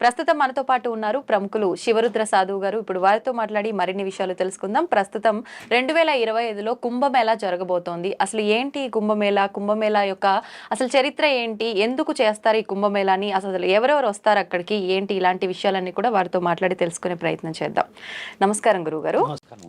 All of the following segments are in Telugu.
ప్రస్తుతం మనతో పాటు ఉన్నారు ప్రముఖులు శివరుద్ర సాధువు గారు. ఇప్పుడు వారితో మాట్లాడి మరిన్ని విషయాలు తెలుసుకుందాం. ప్రస్తుతం రెండు వేల ఇరవై ఐదులో కుంభమేళా జరగబోతోంది. అసలు ఏంటి కుంభమేళా? కుంభమేళా యొక్క అసలు చరిత్ర ఏంటి? ఎందుకు చేస్తారు ఈ కుంభమేళాని? అసలు ఎవరెవరు వస్తారు అక్కడికి? ఏంటి ఇలాంటి విషయాలన్నీ కూడా వారితో మాట్లాడి తెలుసుకునే ప్రయత్నం చేద్దాం. నమస్కారం గురుగారు నమస్కారం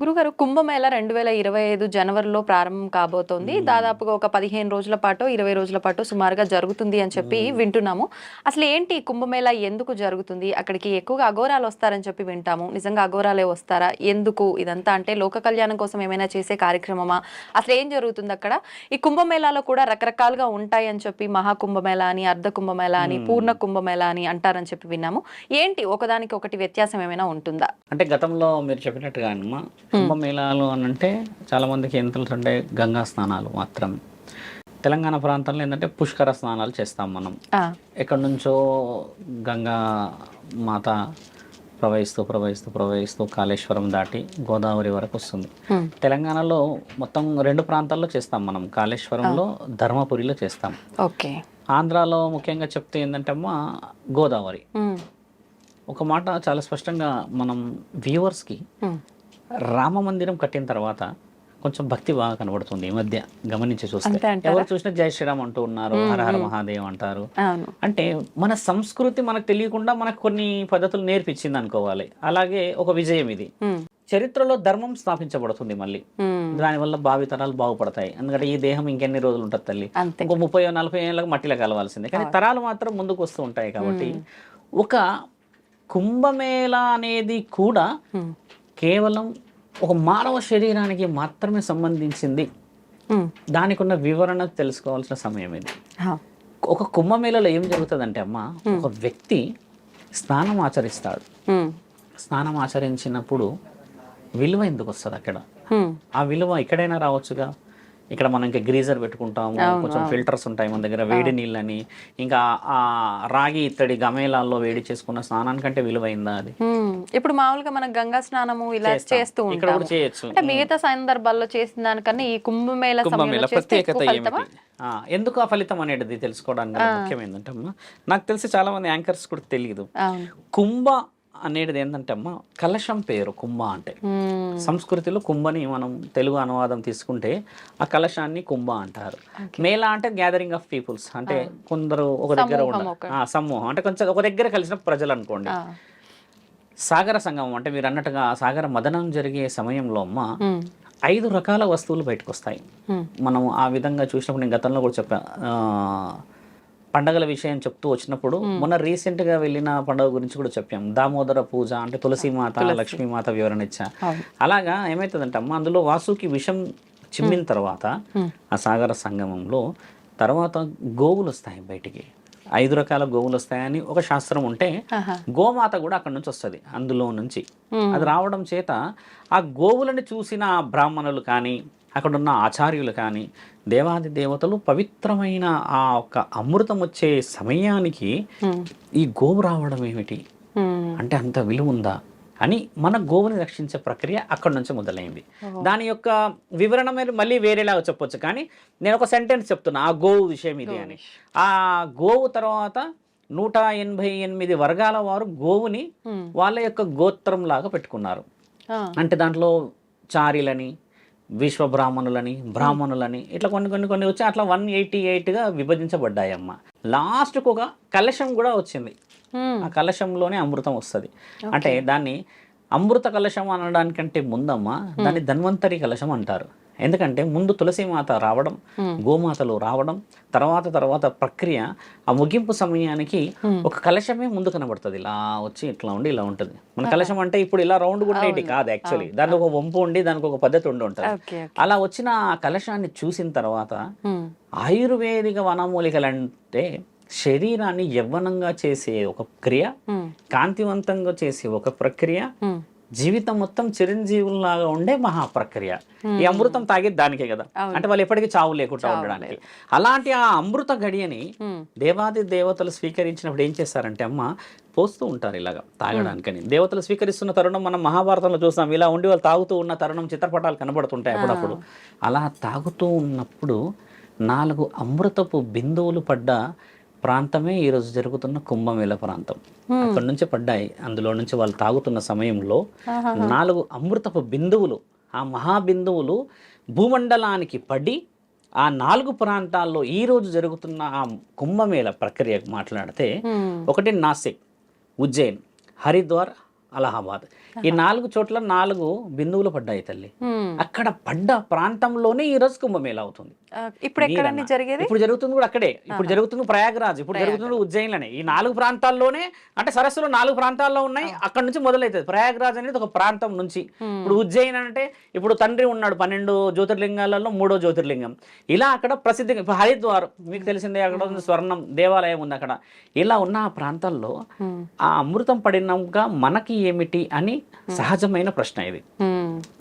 గురుగారు కుంభమేళ రెండు వేల ఇరవై ఐదు జనవరిలో ప్రారంభం కాబోతోంది. దాదాపుగా ఒక పదిహేను రోజుల పాటు ఇరవై రోజుల పాటు సుమారుగా జరుగుతుంది అని చెప్పి వింటున్నాము. అసలు ఏంటి కుంభమేళ? ఎందుకు జరుగుతుంది? అక్కడికి ఎక్కువగా అఘోరాలు వస్తారని చెప్పి వింటాము. నిజంగా అఘోరాలే వస్తారా? ఎందుకు ఇదంతా? అంటే లోక కళ్యాణం కోసం ఏమైనా చేసే కార్యక్రమమా? అసలు ఏం జరుగుతుంది అక్కడ? ఈ కుంభమేళాలో కూడా రకరకాలుగా ఉంటాయి అని చెప్పి మహాకుంభమేళ అని అర్ధ కుంభమేళ అని పూర్ణ కుంభమేళ అని అంటారని చెప్పి విన్నాము. ఏంటి? ఒకదానికి ఒకటి వ్యత్యాసం ఏమైనా ఉంటుందా? అంటే గతంలో మీరు చెప్పినట్టుగా కుంభమేళాలు అని అంటే చాలా మందికి ఎంత అంటే గంగా స్నానాలు మాత్రం. తెలంగాణ ప్రాంతంలో ఏంటంటే పుష్కర స్నానాలు చేస్తాం మనం. ఎక్కడి నుంచో గంగా మాత ప్రవహిస్తూ ప్రవహిస్తూ ప్రవహిస్తూ కాళేశ్వరం దాటి గోదావరి వరకు వస్తుంది. తెలంగాణలో మొత్తం రెండు ప్రాంతాల్లో చేస్తాం మనం. కాళేశ్వరంలో ధర్మపురిలో చేస్తాం. ఓకే. ఆంధ్రాలో ముఖ్యంగా చెప్తే ఏంటంటే అమ్మా గోదావరి. ఒక మాట చాలా స్పష్టంగా మనం వ్యూవర్స్కి రామ మందిరం కట్టిన తర్వాత కొంచెం భక్తి బాగా కనబడుతుంది ఈ మధ్య గమనించి చూస్తే? ఎవరు చూసినా జై శ్రీరామ్ అంటూ ఉన్నారు హర హర మహాదేవ్ అంటారు. అంటే మన సంస్కృతి మనకు తెలియకుండా మనకు కొన్ని పద్ధతులు నేర్పించింది అనుకోవాలి. అలాగే ఒక విజయం ఇది. చరిత్రలో ధర్మం స్థాపించబడుతుంది మళ్ళీ. దానివల్ల భావితరాలు బాగుపడతాయి. ఎందుకంటే ఈ దేహం ఇంకెన్ని రోజులు ఉంటుంది తల్లి? ఇంకో ముప్పై నలభై ఏళ్ళకి మట్టిలో కలవాల్సిందే. కానీ తరాలు మాత్రం ముందుకు వస్తూ ఉంటాయి కాబట్టి ఒక కుంభమేళ అనేది కూడా కేవలం ఒక మానవ శరీరానికి మాత్రమే సంబంధించింది. దానికి ఉన్న వివరణ తెలుసుకోవాల్సిన సమయం ఇది. ఒక కుంభమేళలో ఏం జరుగుతుందంటే అమ్మ ఒక వ్యక్తి స్నానం ఆచరిస్తాడు. స్నానం ఆచరించినప్పుడు విలువ ఎందుకు వస్తుంది అక్కడ? ఆ విలువ ఎక్కడైనా రావచ్చుగా? ఇక్కడ మనం ఇంకా గ్రీజర్ పెట్టుకుంటాము కొంచెం ఫిల్టర్స్ ఉంటాయి మన దగ్గర వేడి నీళ్ళని. ఇంకా ఆ రాగి ఇత్తడి గమేలాల్లో వేడి చేసుకున్న స్నానానికంటే విలువైందా అది. ఇప్పుడు మామూలుగా మనం గంగా స్నానము ఇలా చేస్తూ. ఇక్కడ కూడా చేయొచ్చు. అంటే మిగతా సందర్భాల్లో చేసిన దానికన్నా ఈ కుంభమేళ కుంభమేళ ప్రత్యేకత ఏమిటి? ఎందుకు ఆ ఫలితం అనేది తెలుసుకోవడానికి గల ముఖ్యం ఏంటంటే అమ్మా నాకు తెలిసి చాలా మంది యాంకర్స్ కూడా తెలియదు కుంభ అనేది ఏంటంటే అమ్మా కలశం పేరు కుంభ అంటే. సంస్కృతిలో కుంభని మనం తెలుగు అనువాదం తీసుకుంటే ఆ కలశాన్ని కుంభ అంటారు. మేళ అంటే గ్యాదరింగ్ ఆఫ్ పీపుల్స్ అంటే కొందరు ఒక దగ్గర ఆ, సమూహం. అంటే కొంచెం ఒక దగ్గర కలిసిన ప్రజలు అనుకోండి. సాగర సంగమం అంటే మీరు అన్నట్టుగా సాగర మదనం జరిగే సమయంలో అమ్మ ఐదు రకాల వస్తువులు బయటకు వస్తాయి మనం ఆ విధంగా చూసినప్పుడు నేను గతంలో కూడా చెప్పా ఆ, పండగల విషయం చెప్తూ వచ్చినప్పుడు మొన్న recent గా వెళ్ళిన పండుగ గురించి కూడా చెప్పాం. దామోదర పూజ అంటే తులసి మాత లక్ష్మీమాత వివరణ ఇచ్చా. అలాగా ఏమవుతుందంటే అమ్మ అందులో వాసుకి విషం చిమ్మిన తర్వాత ఆ సాగర సంగమంలో తర్వాత గోవులు వస్తాయి బయటికి. ఐదు రకాల గోవులు వస్తాయని ఒక శాస్త్రం ఉంటే. గోమాత కూడా అక్కడ నుంచి వస్తుంది అందులో నుంచి. అది రావడం చేత ఆ గోవులను చూసిన బ్రాహ్మణులు కానీ అక్కడ ఉన్న ఆచార్యులు కానీ దేవాది దేవతలు పవిత్రమైన ఆ ఒక అమృతం వచ్చే సమయానికి ఈ గోవు రావడం ఏమిటి? అంటే అంత విలువ ఉందా? అని మన గోవుని రక్షించే ప్రక్రియ అక్కడ నుంచి మొదలైంది. దాని యొక్క వివరణ మీరు మళ్ళీ వేరేలాగా చెప్పొచ్చు. కానీ నేను ఒక సెంటెన్స్ చెప్తున్నా ఆ గోవు విషయం ఇది అని. ఆ గోవు తర్వాత నూట ఎనభై ఎనిమిది వర్గాల వారు గోవుని వాళ్ళ యొక్క గోత్రం లాగా పెట్టుకున్నారు అంటే దాంట్లో చారిలని విశ్వ బ్రాహ్మణులని బ్రాహ్మణులని ఇట్లా కొన్ని కొన్ని కొన్ని వచ్చి అట్లా వన్ ఎయిటీ ఎయిట్గా విభజించబడ్డాయి అమ్మ లాస్ట్కి ఒక కలశం కూడా వచ్చింది. హ్మ్, ఆ కలశంలోనే అమృతం వస్తుంది. అంటే దాన్ని అమృత కలశం అనడానికంటే ముందమ్మ దాన్ని ధన్వంతరి కలశం అంటారు. ఎందుకంటే ముందు తులసి మాత రావడం గోమాతలు రావడం తర్వాత తర్వాత ప్రక్రియ ఆ ముగింపు సమయానికి ఒక కలశమే ముందు కనబడుతుంది. ఇలా వచ్చి ఇట్లా ఉండి ఇలా ఉంటుంది. మన కలశం అంటే ఇప్పుడు ఇలా రౌండ్ ఉండేటి కాదు యాక్చువల్లీ. దానికి ఒక వంపు ఉండి దానికి ఒక పద్ధతి ఉండి ఉంటుంది. అలా వచ్చిన ఆ కలశాన్ని చూసిన తర్వాత ఆయుర్వేదిక వనమూలికలు అంటే శరీరాన్ని యవ్వనంగా చేసే ఒక క్రియ కాంతివంతంగా చేసే ఒక ప్రక్రియ జీవితం మొత్తం చిరంజీవుల్లాగా ఉండే మహా ప్రక్రియ ఈ అమృతం తాగేది దానికే కదా. అంటే వాళ్ళు ఎప్పటికీ చావు లేకుండా ఉండడానికి. అలాంటి ఆ అమృత గడియని దేవాది దేవతలు స్వీకరించినప్పుడు ఏం చేస్తారంటే అమ్మ పోస్తూ ఉంటారు ఇలాగా తాగడానికని. దేవతలు స్వీకరిస్తున్న తరుణం మనం మహాభారతంలో చూస్తాం. ఇలా ఉండి వాళ్ళు తాగుతూ ఉన్న తరుణం చిత్రపటాలు కనబడుతుంటాయి అప్పుడప్పుడు. అలా తాగుతూ ఉన్నప్పుడు నాలుగు అమృతపు బిందువులు పడ్డ ప్రాంతమే ఈరోజు జరుగుతున్న కుంభమేళ ప్రాంతం. అక్కడ నుంచి పడ్డాయి. అందులో నుంచి వాళ్ళు తాగుతున్న సమయంలో నాలుగు అమృతపు బిందువులు ఆ మహాబిందువులు భూమండలానికి పడి ఆ నాలుగు ప్రాంతాల్లో ఈ రోజు జరుగుతున్న ఆ కుంభమేళ ప్రక్రియ మాట్లాడితే. ఒకటి నాసిక్ ఉజ్జయిన్ హరిద్వార్ అలహాబాద్. ఈ నాలుగు చోట్ల నాలుగు బిందువులు పడ్డాయి తల్లి. అక్కడ పడ్డ ప్రాంతంలోనే ఈ రోజు కుంభమేళ అవుతుంది. ఇప్పుడు. జరిగేది? ఇప్పుడు జరుగుతుంది కూడా అక్కడే. ఇప్పుడు జరుగుతుంది ప్రయాగరాజ్ ఇప్పుడు జరుగుతుంది ఉజ్జయిన్లోనే. ఈ నాలుగు ప్రాంతాల్లోనే అంటే సరస్సులు నాలుగు ప్రాంతాల్లో ఉన్నాయి అక్కడ నుంచి మొదలవుతుంది. ప్రయాగరాజ్ అనేది ఒక ప్రాంతం నుంచి. ఇప్పుడు ఉజ్జయిన్ అంటే ఇప్పుడు తండ్రి ఉన్నాడు పన్నెండు జ్యోతిర్లింగాలలో మూడో జ్యోతిర్లింగం. ఇలా అక్కడ ప్రసిద్ధి ఇప్పుడు హరిద్వార్ మీకు తెలిసిందే అక్కడ ఉంది స్వర్ణం దేవాలయం ఉంది అక్కడ. ఇలా ఉన్న ఆ ప్రాంతాల్లో. ఆ అమృతం పడినాక మనకి ఏమిటి అని సహజమైన ప్రశ్న ఇది.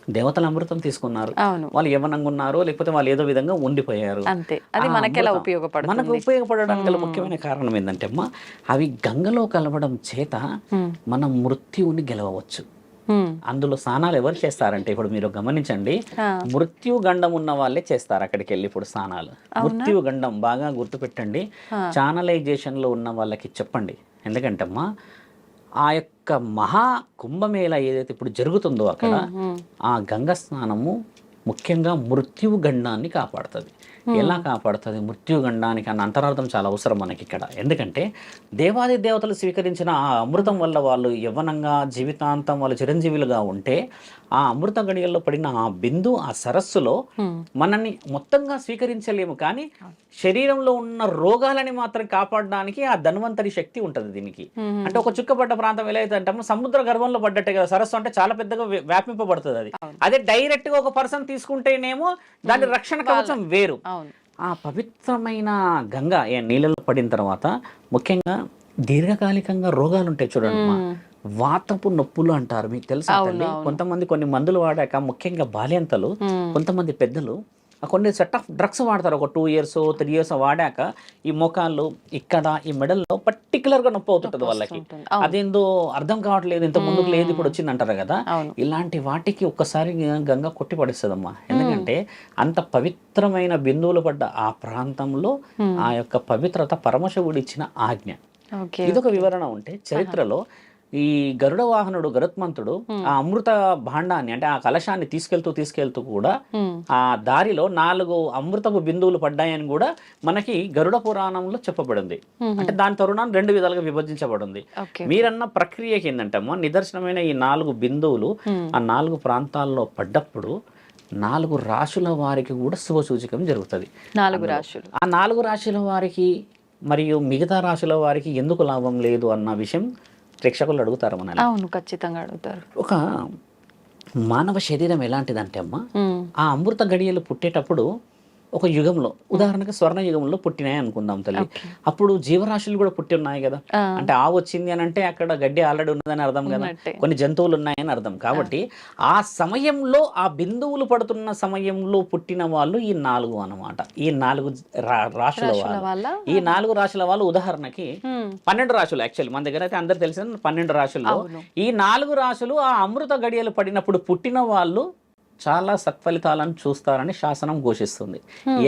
దేవతలు అమృతం తీసుకున్నారు. వాళ్ళు యవనంగా ఉన్నారు లేకపోతే వాళ్ళు ఏదో విధంగా ఉండిపోయారు. అంతే. అది మనకి ఉపయోగపడడానికి గల ముఖ్యమైన కారణం ఏంటంటే అమ్మా అవి గంగలో కలవడం చేత. మనం మృత్యువుని గెలవవచ్చు. హ్మ్. అందులో స్నానాలు ఎవరు చేస్తారంటే ఇప్పుడు మీరు గమనించండి. మృత్యు గండం ఉన్న వాళ్ళే చేస్తారు అక్కడికి వెళ్ళి ఇప్పుడు స్నానాలు. మృత్యు గండం బాగా గుర్తుపెట్టండి. ఛానలైజేషన్లో ఉన్న వాళ్ళకి చెప్పండి. ఎందుకంటే అమ్మా ఆ యొక్క మహా కుంభమేళ ఏదైతే ఇప్పుడు జరుగుతుందో అక్కడ. ఆ గంగ స్నానము ముఖ్యంగా మృత్యువు గండాన్ని కాపాడుతుంది ఎలా కాపాడుతుంది మృత్యు గండానికి అన్న అంతరార్థం చాలా అవసరం మనకి ఇక్కడ ఎందుకంటే దేవాది దేవతలు స్వీకరించిన ఆ అమృతం వల్ల వాళ్ళు యవ్వనంగా జీవితాంతం వాళ్ళు చిరంజీవులుగా ఉంటే ఆ అమృత గడియల్లో పడిన ఆ బిందు ఆ సరస్సులో. మనల్ని మొత్తంగా స్వీకరించలేము. కానీ శరీరంలో ఉన్న రోగాలని మాత్రం కాపాడడానికి ఆ ధన్వంతరి శక్తి ఉంటుంది దీనికి. అంటే ఒక చుక్కపడ్డ ప్రాంతం ఎలా అయితే అంటామో సముద్ర గర్భంలో పడ్డట్టే కదా సరస్సు అంటే చాలా పెద్దగా వ్య- వ్యాపింపబడుతుంది అది. అదే డైరెక్ట్గా ఒక పర్సన్ తీసుకుంటేనేమో దాని రక్షణ కవచం వేరు. ఆ పవిత్రమైన గంగ నీళ్ళలో పడిన తర్వాత ముఖ్యంగా దీర్ఘకాలికంగా రోగాలు ఉంటాయి చూడండి. వాతపు నొప్పులు అంటారు మీకు తెలుసా కొంతమంది కొన్ని మందులు వాడాక ముఖ్యంగా బాల్యంతలు. కొంతమంది పెద్దలు కొన్ని సెట్ ఆఫ్ డ్రగ్స్ వాడతారు. ఒక టూ ఇయర్స్ త్రీ ఇయర్స్ వాడాక ఈ మోకాళ్ళు ఇక్కడ ఈ మెడల్లో పర్టికులర్గా నొప్పి అవుతుంటది వాళ్ళకి. అదేందో అర్థం కావట్లేదు. ఇంత ముందుకు లేదు ఇప్పుడు వచ్చింది అంటారు కదా ఇలాంటి వాటికి ఒక్కసారి గంగ కొట్టి పడేస్తుందమ్మా. ఎందుకంటే అంత పవిత్రమైన బిందువులు పడ్డ ఆ ప్రాంతంలో ఆ యొక్క పవిత్రత పరమశివుడు ఇచ్చిన ఆజ్ఞ. ఇదొక వివరణ ఉంటే చరిత్రలో ఈ గరుడ వాహనుడు గరుత్మంతుడు ఆ అమృత భాండాన్ని అంటే ఆ కలశాన్ని తీసుకెళ్తూ తీసుకెళ్తూ కూడా. ఆ దారిలో నాలుగు అమృతపు బిందువులు పడ్డాయని కూడా మనకి గరుడ పురాణంలో చెప్పబడింది. అంటే దాని తరుణాన్ని రెండు విధాలుగా విభజించబడింది. మీరన్న ప్రక్రియకి ఏంటంటమ్మా నిదర్శనమైన ఈ నాలుగు బిందువులు ఆ నాలుగు ప్రాంతాల్లో పడ్డప్పుడు నాలుగు రాశుల వారికి కూడా శుభ సూచకం జరుగుతుంది. నాలుగు రాశులు. ఆ నాలుగు రాశుల వారికి మరియు మిగతా రాశుల వారికి ఎందుకు లాభం లేదు అన్న విషయం ప్రేక్షకులు అడుగుతారు మనల్ని అవును ఖచ్చితంగా అడుగుతారు ఒక మానవ శరీరం ఎలాంటిదంటే అమ్మా. ఆ అమృత గడియలు పుట్టేటప్పుడు ఒక యుగంలో ఉదాహరణకు స్వర్ణ యుగంలో పుట్టినాయి అనుకుందాం తల్లి. అప్పుడు జీవరాశులు కూడా పుట్టి ఉన్నాయి కదా. అంటే ఆ వచ్చింది అని అంటే అక్కడ గడ్డి ఆల్రెడీ ఉన్నదని అర్థం కదా. కొన్ని జంతువులు ఉన్నాయని అర్థం. కాబట్టి ఆ. సమయంలో ఆ బిందువులు పడుతున్న సమయంలో పుట్టిన వాళ్ళు ఈ నాలుగు అన్నమాట. ఈ నాలుగు రాశుల రాశుల వాళ్ళు. ఈ నాలుగు రాశుల వాళ్ళు ఉదాహరణకి. పన్నెండు రాశులు యాక్చువల్లీ మన దగ్గర అయితే అందరు తెలిసిన పన్నెండు అవును. ఈ నాలుగు రాశులు ఆ అమృత గడియలు పడినప్పుడు పుట్టిన వాళ్ళు చాలా సత్ఫలితాలను చూస్తారని శాసనం ఘోషిస్తుంది.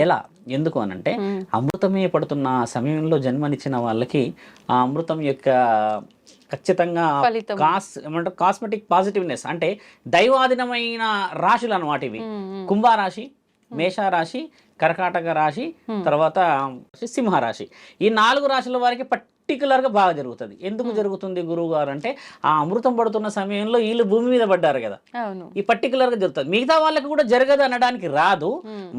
ఎలా? ఎందుకు అనంటే అమృతమే పడుతున్న ఆ సమయంలో జన్మనిచ్చిన వాళ్ళకి ఆ అమృతం యొక్క ఖచ్చితంగా. కాస్ ఏమంటారు? కాస్మెటిక్ పాజిటివ్నెస్ అంటే దైవాధీనమైన రాశులు అన్నమాట ఇవి కుంభరాశి మేషరాశి కర్కాటక రాశి తర్వాత సింహరాశి. ఈ నాలుగు రాశుల వారికి పర్టికులర్గా బాగా జరుగుతుంది. ఎందుకు జరుగుతుంది గురువు గారు అంటే ఆ అమృతం పడుతున్న సమయంలో వీళ్ళు భూమి మీద పడ్డారు కదా. ఈ పర్టికులర్గా జరుగుతుంది. మిగతా వాళ్ళకి కూడా జరగదు అనడానికి రాదు.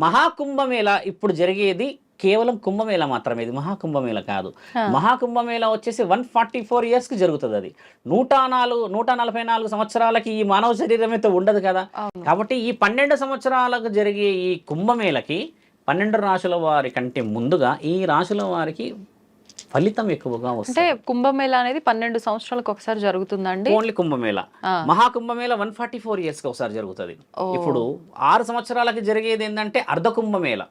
మహాకుంభమేళ ఇప్పుడు జరిగేది కేవలం కుంభమేళ మాత్రమే. ఇది మహాకుంభమేళ కాదు. మహాకుంభమేళ వచ్చేసి వన్ ఫార్టీ ఫోర్ ఇయర్స్కి జరుగుతుంది అది. నూట నాలుగు నూట నలభై నాలుగు సంవత్సరాలకి ఈ మానవ శరీరం అయితే ఉండదు కదా. కాబట్టి ఈ పన్నెండు సంవత్సరాలకు జరిగే ఈ కుంభమేళకి పన్నెండు రాశుల వారి కంటే ముందుగా ఈ రాశుల వారికి ఫలితం ఎక్కువగా అంటే వస్తుంది కుంభమేళ అనేది పన్నెండు సంవత్సరాలకు ఒకసారి జరుగుతుందండి. Only Kumbh Mela. Maha Kumbh Mela one forty four ఇయర్స్కి ఒకసారి జరుగుతుంది. ఇప్పుడు ఆరు సంవత్సరాలకి జరిగేది ఏంటంటే అర్ధ కుంభమేళ.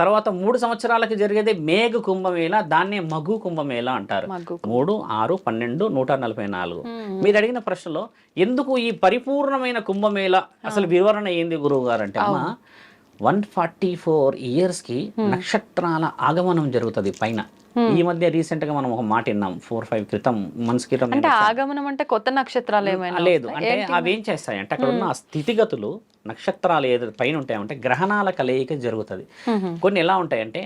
తర్వాత మూడు సంవత్సరాలకి జరిగేది మేఘ కుంభమేళ దాన్నే మగు కుంభమేళ అంటారు. మూడు ఆరు పన్నెండు నూట నలభై నాలుగు. మీరు అడిగిన ప్రశ్నలో ఎందుకు ఈ పరిపూర్ణమైన కుంభమేళ అసలు వివరణ ఏంది గురువు గారు అంటే అమ్మా వన్ ఫార్టీ ఫోర్ ఇయర్స్కి నక్షత్రాల ఆగమనం జరుగుతుంది పైన. ఈ మధ్య రీసెంట్గా మనం ఒక మాట విన్నాం ఫోర్ ఫైవ్ క్రితం మంత్స్ క్రితం అంటే ఆగమనం అంటే కొత్త నక్షత్రాలు ఏమైనా లేదు? అంటే అవి ఏం చేస్తాయి అంటే అక్కడ ఉన్న స్థితిగతులు నక్షత్రాలు ఏదైతే పైన ఉంటాయంటే గ్రహణాల కలయిక జరుగుతుంది. కొన్ని ఎలా ఉంటాయంటే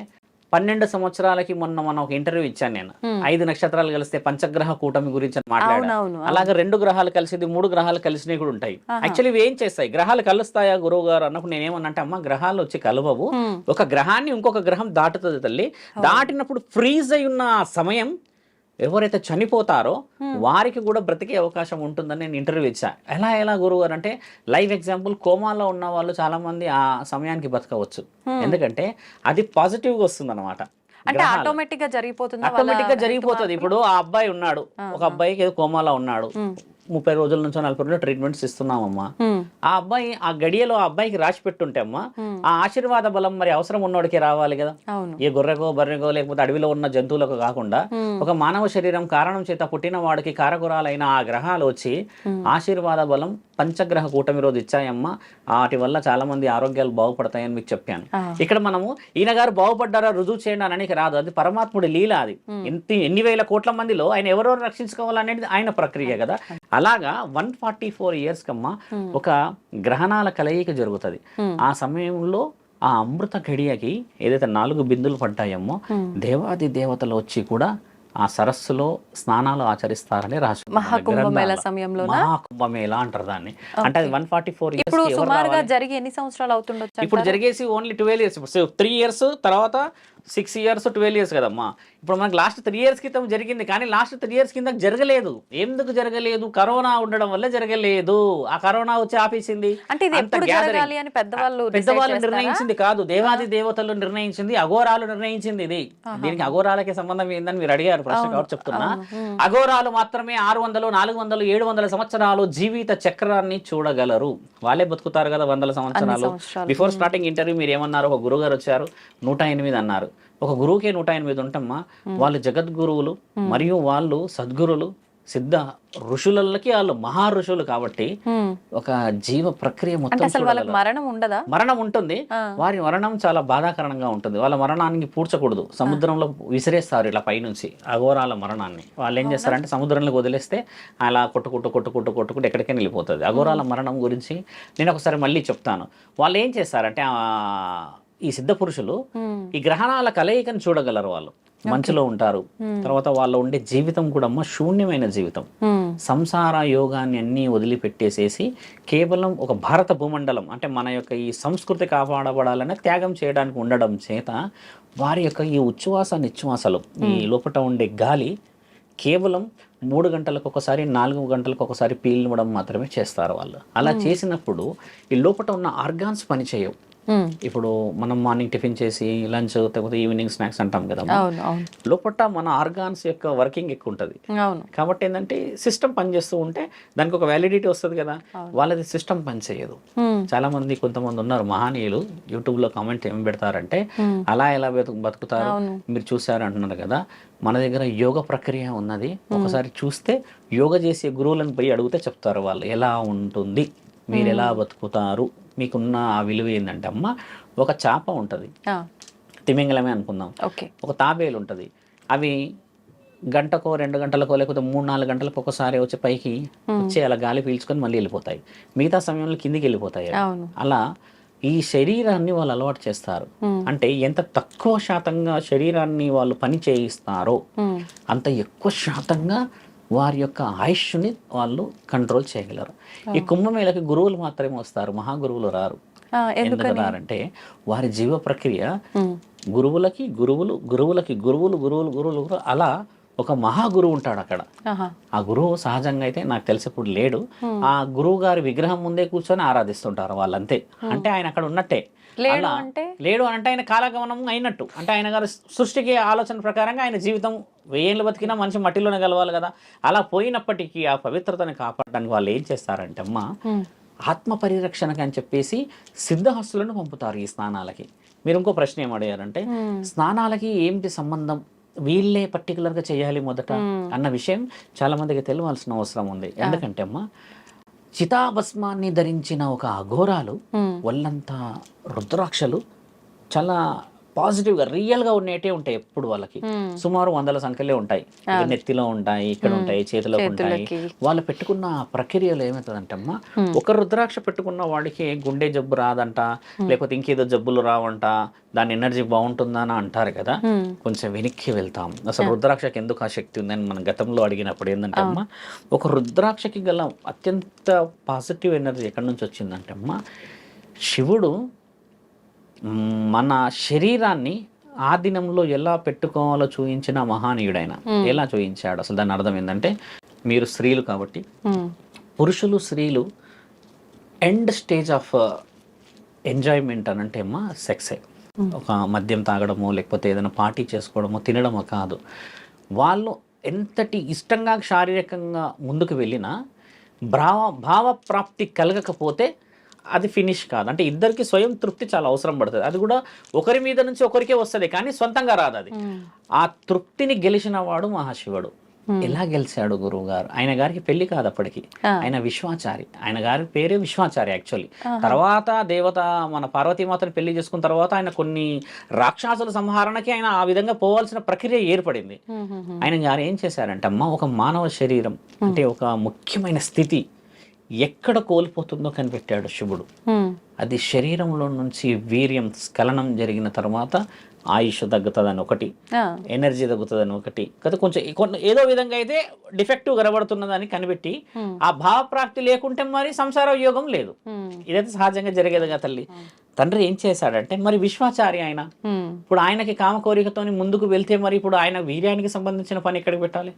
పన్నెండు సంవత్సరాలకి మొన్న మనం ఒక ఇంటర్వ్యూ ఇచ్చాను నేను. ఐదు నక్షత్రాలు కలిస్తే పంచగ్రహ కూటమి గురించి మాట్లాడాను అలాగే రెండు గ్రహాలు కలిసింది మూడు గ్రహాలు కలిసినవి కూడా ఉంటాయి. యాక్చువల్లీ ఏం చేస్తాయి? గ్రహాలు కలుస్తాయా గురువు గారు అన్నప్పుడు నేనేమన్నంటే అమ్మ గ్రహాలు వచ్చి కలవవు. ఒక గ్రహాన్ని ఇంకొక గ్రహం దాటుతుంది తల్లి. దాటినప్పుడు ఫ్రీజ్ అయి ఉన్న ఆ సమయం ఎవరైతే చనిపోతారో వారికి కూడా బ్రతికే అవకాశం ఉంటుందని నేను ఇంటర్వ్యూ ఇచ్చా. ఎలా ఎలా గురువు గారు అంటే లైవ్ ఎగ్జాంపుల్ కోమాలో ఉన్న వాళ్ళు చాలా మంది ఆ సమయానికి బతకవచ్చు. ఎందుకంటే అది పాజిటివ్గా వస్తుంది అనమాట అంటే ఆటోమేటిక్గా జరిగిపోతుందా ఆటోమేటిక్గా జరిగిపోతుంది. ఇప్పుడు ఆ అబ్బాయి ఉన్నాడు. ఒక అబ్బాయికి ఏదో కోమాలో ఉన్నాడు. ముప్పై రోజుల నుంచో నలభై రోజులు ట్రీట్మెంట్స్ ఇస్తున్నామమ్మా. మ్మ్. ఆ అబ్బాయి ఆ గడియలో ఆ అబ్బాయికి రాసి పెట్టుంటే అమ్మా ఆ ఆశీర్వాద బలం మరి అవసరం ఉన్నోడికి రావాలి కదా. ఏ గొర్రెకో బర్రెకో లేకపోతే అడవిలో ఉన్న జంతువులకు కాకుండా ఒక మానవ శరీరం కారణం చేత పుట్టిన వాడికి కారకురాలైన ఆ గ్రహాలు వచ్చి ఆశీర్వాద బలం పంచగ్రహ కూటమి రోజు ఇచ్చాయమ్మా. వాటి వల్ల చాలా మంది ఆరోగ్యాలు బాగుపడతాయని మీకు చెప్పాను. ఇక్కడ మనము ఈయన గారు బాగుపడ్డారా రుజువు చేయండి అని రాదు. అది పరమాత్ముడి లీల అది. ఎన్ని వేల కోట్ల మందిలో ఆయన ఎవరెవరు రక్షించుకోవాలనేది ఆయన ప్రక్రియ కదా. అలాగా వన్ ఫార్టీ ఫోర్ ఇయర్స్ కమ్మా ఒక గ్రహణాల కలయిక జరుగుతుంది. ఆ సమయంలో ఆ అమృత ఘడియకి ఏదైతే నాలుగు బిందులు పడ్డాయమ్మో దేవాది దేవతలు వచ్చి కూడా ఆ సరస్సులో స్నానాలు ఆచరిస్తారని రాసి మహాకుంభమేళ. సమయంలో మహాకుంభమేళ అంటారు దాన్ని. అంటే అది వన్ ఫార్టీ ఫోర్ ఇప్పుడు ఇయర్స్ సుమారుగా జరిగి ఎన్ని సంవత్సరాలు అవుతుండొచ్చు ఇప్పుడు జరిగేసి only twelve years. Three years తర్వాత సిక్స్ ఇయర్స్ ట్వెల్వ్ ఇయర్స్ కదమ్మా. ఇప్పుడు మనకి లాస్ట్ త్రీ ఇయర్స్ క్రితం జరిగింది కానీ లాస్ట్ త్రీ ఇయర్స్ కింద జరగలేదు. ఎందుకు జరగలేదు? కరోనా ఉండడం వల్ల జరగలేదు. ఆ కరోనా వచ్చి ఆపేసింది. అంటే పెద్దవాళ్ళు? నిర్ణయించింది కాదు. దేవాది దేవతలు నిర్ణయించింది అఘోరాలు నిర్ణయించింది ఇది. దీనికి అఘోరాలకి సంబంధం ఏందని మీరు అడిగారు ప్రశ్న కాబట్టి చెప్తున్నా. అఘోరాలు మాత్రమే ఆరు వందలు నాలుగు వందలు ఏడు వందల సంవత్సరాలు జీవిత చక్రాన్ని చూడగలరు. వాళ్ళే బతుకుతారు కదా వందల సంవత్సరాలు. సంవత్సరాలు. బిఫోర్ స్టార్టింగ్ ఇంటర్వ్యూ మీరు ఏమన్నారు? ఒక గురువు గారు వచ్చారు. నూట ఎనిమిది అన్నారు. ఒక గురువుకే నూట ఎనిమిది ఉంటమ్మా. వాళ్ళు జగద్గురువులు మరియు వాళ్ళు సద్గురులు సిద్ధ ఋషులకి వాళ్ళు మహా ఋషులు కాబట్టి. ఒక జీవ ప్రక్రియ మొత్తం. మరణం ఉండదా? మరణం ఉంటుంది. వారి మరణం చాలా బాధాకరంగా ఉంటుంది. వాళ్ళ మరణానికి పూడ్చకూడదు. సముద్రంలో విసిరేస్తారు ఇలా పైనుంచి అఘోరాల మరణాన్ని. వాళ్ళు ఏం చేస్తారంటే సముద్రంలోకి వదిలేస్తే అలా కొట్టుకుంటూ కొట్టుకుంటూ కొట్టుకుంటూ ఎక్కడికైనా వెళ్ళిపోతుంది. అఘోరాల మరణం గురించి నేను ఒకసారి మళ్ళీ చెప్తాను. వాళ్ళు ఏం చేస్తారంటే ఈ సిద్ధ పురుషులు. ఈ గ్రహణాల కలయికను చూడగలరు వాళ్ళు. మంచులో ఉంటారు. తర్వాత వాళ్ళు ఉండే జీవితం కూడా అమ్మ శూన్యమైన జీవితం. సంసార యోగాన్ని అన్నీ వదిలిపెట్టేసేసి కేవలం ఒక భారత భూమండలం అంటే మన యొక్క ఈ సంస్కృతి కాపాడబడాలనే త్యాగం చేయడానికి ఉండడం చేత వారి యొక్క ఈ ఉచ్ఛ్వాస నిశ్వాసలు ఈ లోపల ఉండే గాలి కేవలం మూడు గంటలకు ఒకసారి నాలుగు గంటలకు ఒకసారి పీల్చడం మాత్రమే చేస్తారు వాళ్ళు. అలా చేసినప్పుడు ఈ లోపల ఉన్న ఆర్గాన్స్ పనిచేయవు. ఇప్పుడు మనం మార్నింగ్ టిఫిన్ చేసి లంచ్ లేకపోతే ఈవినింగ్ స్నాక్స్ అంటాం కదా లోపల మన ఆర్గాన్స్ యొక్క వర్కింగ్ ఎక్కువ ఉంటుంది. అవును. కాబట్టి ఏంటంటే సిస్టమ్ పనిచేస్తూ ఉంటే దానికి ఒక వ్యాలిడిటీ వస్తుంది కదా. వాళ్ళది సిస్టమ్ పనిచేయదు. మ్మ్. చాలా మంది కొంతమంది ఉన్నారు మహనీయులు యూట్యూబ్లో కామెంట్ ఏం పెడతారంటే మ్మ్. అలా ఎలా బతు బతుకుతారు. మీరు చూసారు అంటున్నారు కదా. మన దగ్గర యోగ ప్రక్రియ ఉన్నది. ఒకసారి చూస్తే యోగ చేసే గురువులను పోయి అడిగితే చెప్తారు వాళ్ళు ఎలా ఉంటుంది? మీరు ఎలా బతుకుతారు? మీకున్న ఆ విలువ ఏంటంటే అమ్మ ఒక చేప ఉంటుంది. తిమింగలమే అనుకుందాం. ఓకే. ఒక తాబేలు ఉంటుంది. అవి గంటకో రెండు గంటలకో లేకపోతే మూడు నాలుగు గంటలకు ఒకసారి వచ్చి పైకి వచ్చి అలా గాలి పీల్చుకొని మళ్ళీ వెళ్ళిపోతాయి. మిగతా సమయంలో కిందికి వెళ్ళిపోతాయి అలా ఈ శరీరాన్ని వాళ్ళు అలవాటు చేస్తారు. అంటే ఎంత తక్కువ శాతంగా శరీరాన్ని వాళ్ళు పని చేయిస్తారో. అంత ఎక్కువ శాతంగా వారి యొక్క ఆయుష్ని వాళ్ళు కంట్రోల్ చేయగలరు. ఈ కుంభమేళకి గురువులు మాత్రమే వస్తారు మహాగురువులు రారు. ఎందుకు రారంటే వారి జీవ ప్రక్రియ. గురువులకి గురువులు గురువులకి గురువులు గురువులు గురువులు అలా ఒక మహాగురువు ఉంటాడు అక్కడ. ఆ గురువు సహజంగా అయితే నాకు తెలిసి ఇప్పుడు లేడు ఆ గురువు గారి విగ్రహం ముందే కూర్చొని ఆరాధిస్తుంటారు వాళ్ళంతే. అంటే ఆయన అక్కడ ఉన్నట్టే. లేడు అంటే? లేడు అంటే ఆయన కాలగమనం అయినట్టు. అంటే ఆయన గారు సృష్టికి ఆలోచన ప్రకారంగా ఆయన జీవితం వెయ్యేళ్ళు బతికినా మనిషి మట్టిలోనే కలవాలి కదా. అలా పోయినప్పటికీ ఆ పవిత్రతను కాపాడడానికి వాళ్ళు ఏం చేస్తారంటే అమ్మా మ్మ్. ఆత్మ పరిరక్షణకి అని చెప్పేసి సిద్ధహస్తులను పంపుతారు ఈ స్నానాలకి. మీరు ఇంకో ప్రశ్న ఏం అడిగారంటే. స్నానాలకి ఏంటి సంబంధం? వీళ్ళే పర్టికులర్గా చేయాలి మొదట అన్న విషయం చాలా మందికి తెలియాల్సిన అవసరం ఉంది. ఎందుకంటే అమ్మా చితాభస్మాన్ని ధరించిన ఒక అఘోరాలు. ఒళ్ళంతా రుద్రాక్షలు చాలా పాజిటివ్గా రియల్గా ఉండేటే ఉంటాయి ఎప్పుడు వాళ్ళకి. సుమారు వందల సంఖ్యలే ఉంటాయి. నెత్తిలో ఉంటాయి ఇక్కడ ఉంటాయి చేతిలో ఉంటాయి. వాళ్ళు పెట్టుకున్న ప్రక్రియలో ఏమవుతుందంటే అమ్మా ఒక రుద్రాక్ష పెట్టుకున్న వాడికి గుండె జబ్బు రాదంట లేకపోతే ఇంకేదో జబ్బులు రావంట దాని ఎనర్జీ బాగుంటుందని అంటారు కదా. కొంచెం వెనక్కి వెళ్తాం. అసలు రుద్రాక్షకి ఎందుకు ఆ శక్తి ఉందని మనం గతంలో అడిగినప్పుడు ఏంటంటే అమ్మా ఒక రుద్రాక్షకి గల అత్యంత పాజిటివ్ ఎనర్జీ ఎక్కడి నుంచి వచ్చిందంటే అమ్మా శివుడు మన శరీరాన్ని ఆ దినంలో ఎలా పెట్టుకోవాలో చూయించిన మహానీయుడైన ఎలా చూయించాడు? అసలు దాని అర్థం ఏంటంటే మీరు స్త్రీలు కాబట్టి పురుషులు స్త్రీలు ఎండ్ స్టేజ్ ఆఫ్ ఎంజాయ్మెంట్ అని అంటే అమ్మా సెక్సే. ఒక మద్యం తాగడము లేకపోతే ఏదైనా పార్టీ చేసుకోవడము తినడమో కాదు. వాళ్ళు ఎంతటి ఇష్టంగా శారీరకంగా ముందుకు వెళ్ళినా భావ భావప్రాప్తి కలగకపోతే అది ఫినిష్ కాదు. అంటే ఇద్దరికి స్వయం తృప్తి చాలా అవసరం పడుతుంది. అది కూడా ఒకరి మీద నుంచి ఒకరికే వస్తుంది కానీ సొంతంగా రాదు అది. ఆ తృప్తిని గెలిచిన వాడు మహాశివుడు. ఎలా గెలిచాడు గురువు గారు ఆయన గారికి పెళ్ళి కాదు అప్పటికి. ఆయన విశ్వాచారి. ఆయన గారి పేరే విశ్వాచారి యాక్చువల్లీ తర్వాత దేవత మన పార్వతీమాతను పెళ్ళి చేసుకున్న తర్వాత ఆయన కొన్ని రాక్షసుల సంహరణకి ఆయన ఆ విధంగా పోవాల్సిన ప్రక్రియ ఏర్పడింది. ఆయన గారు ఏం చేశారంటే అమ్మ ఒక మానవ శరీరం అంటే ఒక ముఖ్యమైన స్థితి. ఎక్కడ కోల్పోతుందో కనిపెట్టాడు శివుడు. అది శరీరంలో నుంచి వీర్యం స్ఖలనం జరిగిన తర్వాత ఆయుష్ తగ్గుతుందని ఒకటి ఎనర్జీ తగ్గుతుందని ఒకటి. కదా కొంచెం ఏదో విధంగా అయితే డిఫెక్టివ్ కనబడుతున్నదని కనిపెట్టి. ఆ భావప్రాప్తి లేకుంటే మరి సంసార యోగం లేదు. ఇదైతే సహజంగా జరిగేదిగా తల్లి. తండ్రి ఏం చేశాడంటే మరి విశ్వాచారి ఆయన. ఇప్పుడు ఆయనకి కామ కోరికతోని ముందుకు వెళ్తే మరి ఇప్పుడు ఆయన వీర్యానికి సంబంధించిన పని ఎక్కడికి పెట్టాలి?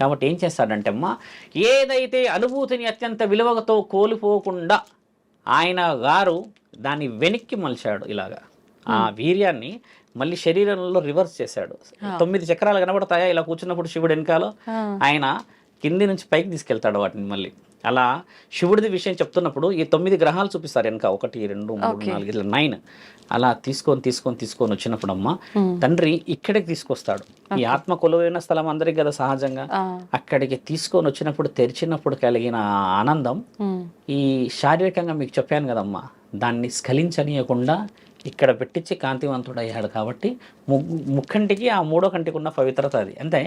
కాబట్టి ఏం చేస్తాడంటే అమ్మా ఏదైతే అనుభూతిని అత్యంత విలువతో కోల్పోకుండా ఆయన గారు దాన్ని వెనక్కి మలిచాడు ఇలాగా. ఆ వీర్యాన్ని మళ్ళీ శరీరంలో రివర్స్ చేశాడు. తొమ్మిది చక్రాలు కనబడతాయా? ఇలా కూర్చున్నప్పుడు శివుడు వెనకాల ఆయన కింది నుంచి పైకి తీసుకెళ్తాడు వాటిని మళ్ళీ. అలా శివుడిది విషయం చెప్తున్నప్పుడు ఈ తొమ్మిది గ్రహాలు చూపిస్తారు వెనక. ఒకటి రెండు మూడు నాలుగు ఇట్లా నైన్. అలా తీసుకొని తీసుకొని తీసుకొని వచ్చినప్పుడు అమ్మ తండ్రి ఇక్కడికి తీసుకొస్తాడు. ఈ ఆత్మ కొలువైన స్థలం అందరికి కదా సహజంగా. అక్కడికి తీసుకొని వచ్చినప్పుడు తెరిచినప్పుడు కలిగిన ఆనందం ఈ శారీరకంగా మీకు చెప్పాను కదమ్మా దాన్ని స్ఖలించనీయకుండా ఇక్కడ పెట్టించి కాంతివంతుడు అయ్యాడు కాబట్టి ము- ముక్కంటికి ఆ మూడో కంటికి ఉన్న పవిత్రత అది. అంటే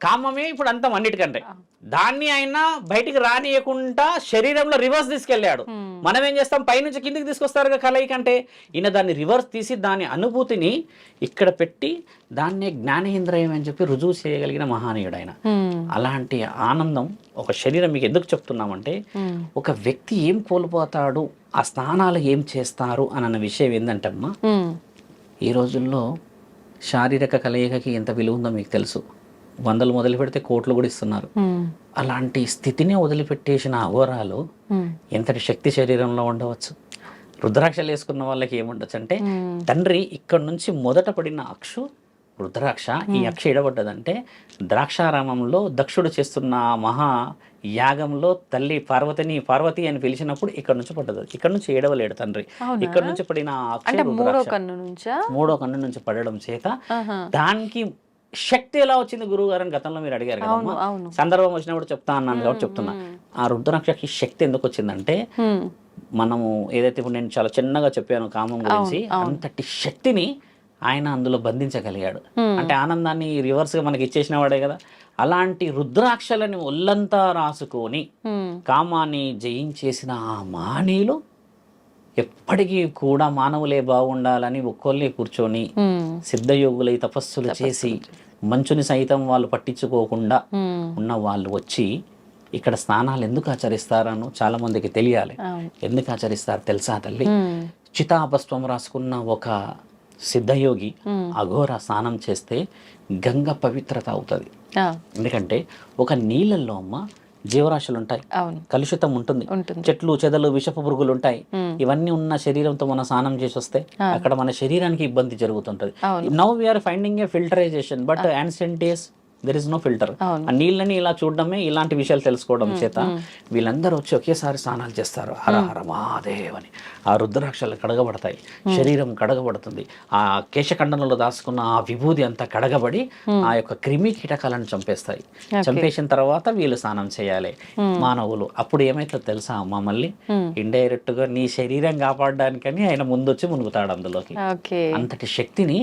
కామమే ఇప్పుడు అంతం అన్నిటికంటే. దాన్ని ఆయన బయటికి రానియకుండా శరీరంలో రివర్స్ తీసుకెళ్ళాడు. మనం ఏం చేస్తాం? పైనుంచి కిందికి తీసుకొస్తారు కలయిక అంటే? ఈయన దాన్ని రివర్స్ తీసి దాని అనుభూతిని ఇక్కడ పెట్టి దాన్నే జ్ఞానేంద్రియం అని చెప్పి రుజువు చేయగలిగిన మహానీయుడు ఆయన అలాంటి ఆనందం ఒక శరీరం మీకు ఎందుకు చెప్తున్నామంటే ఒక వ్యక్తి ఏం కోల్పోతాడు? ఆ స్నానాలు ఏం చేస్తారు? అని అన్న విషయం ఏంటంటమ్మా ఈ రోజుల్లో శారీరక కలయికకి ఎంత విలువ ఉందో మీకు తెలుసు. వందలు మొదలు పెడితే కోట్లు కూడా ఇస్తున్నారు. అలాంటి స్థితిని వదిలిపెట్టేసిన అఘోరాలు ఎంతటి శక్తి శరీరంలో ఉండవచ్చు? రుద్రాక్షలు వేసుకున్న వాళ్ళకి ఏముండొచ్చు అంటే తండ్రి ఇక్కడ నుంచి మొదట పడిన అక్షు రుద్రాక్ష ఈ అక్ష ఎడబడ్డదంటే ద్రాక్షారామంలో దక్షుడు చేస్తున్న మహా యాగంలో తల్లి పార్వతిని పార్వతి అని పిలిచినప్పుడు ఇక్కడ నుంచి పడ్డది. ఇక్కడ నుంచి ఏడవలేడు తండ్రి? ఇక్కడ నుంచి పడిన మూడో కన్ను నుంచా? మూడో కన్ను నుంచి పడడం చేత దానికి శక్తి ఎలా వచ్చింది గురువు గారు అని గతంలో మీరు అడిగారు కదమ్మా సందర్భం వచ్చినప్పుడు చెప్తా అన్నాను కాబట్టి చెప్తున్నా. ఆ రుద్రాక్షకి శక్తి ఎందుకు వచ్చిందంటే మనము ఏదైతే ఇప్పుడు నేను చాలా చిన్నగా చెప్పాను కామం గురించి అంతటి శక్తిని ఆయన అందులో బంధించగలిగాడు. అంటే ఆనందాన్ని రివర్స్గా మనకి ఇచ్చేసిన వాడే కదా. అలాంటి రుద్రాక్షలని ఒళ్ళంతా రాసుకొని కామాన్ని జయించేసిన ఆ మానీయులు ఎప్పటికీ కూడా మానవులే బాగుండాలని ఒక్కొల్లే కూర్చొని సిద్ధయోగులై తపస్సులు చేసి మంచుని సైతం వాళ్ళు పట్టించుకోకుండా ఉన్న వాళ్ళు వచ్చి ఇక్కడ స్నానాలు ఎందుకు ఆచరిస్తారనో చాలా మందికి తెలియాలి. ఎందుకు ఆచరిస్తారు తెలుసా తల్లి? ఉమ్, చితాభస్వం రాసుకున్న ఒక సిద్ధయోగి. అఘోర స్నానం చేస్తే గంగ పవిత్రత అవుతుంది. ఎందుకంటే ఒక నీళ్ళల్లో అమ్మ జీవరాశులు ఉంటాయి కలుషితం ఉంటుంది. చెట్లు చెదలు విషపు పురుగులు ఉంటాయి ఇవన్నీ ఉన్న శరీరంతో మనం స్నానం చేసి వస్తే. అక్కడ మన శరీరానికి ఇబ్బంది జరుగుతుంటది. Now we are finding a filterization but ancient days there is no filter. ఆ నీళ్ళని ఇలా చూడడమే ఇలాంటి విషయాలు తెలుసుకోవడం చేత వీళ్ళందరూ వచ్చి ఒకేసారి స్నానాలు చేస్తారు. హర హర మహాదేవ్ అని ఆ రుద్రాక్షలు కడగబడతాయి. శరీరం కడగబడుతుంది. ఆ కేశఖండంలో దాచుకున్న ఆ విభూది అంతా కడగబడి ఆ యొక్క క్రిమి కీటకాలను చంపేస్తాయి. చంపేసిన తర్వాత వీళ్ళు స్నానం చేయాలి. మానవులు అప్పుడు ఏమైతుందో తెలుసా అమ్మ మళ్ళీ? ఇండైరెక్ట్గా నీ శరీరం కాపాడడానికని ఆయన ముందొచ్చి మునుగుతాడు అందులోకి. అంతటి శక్తిని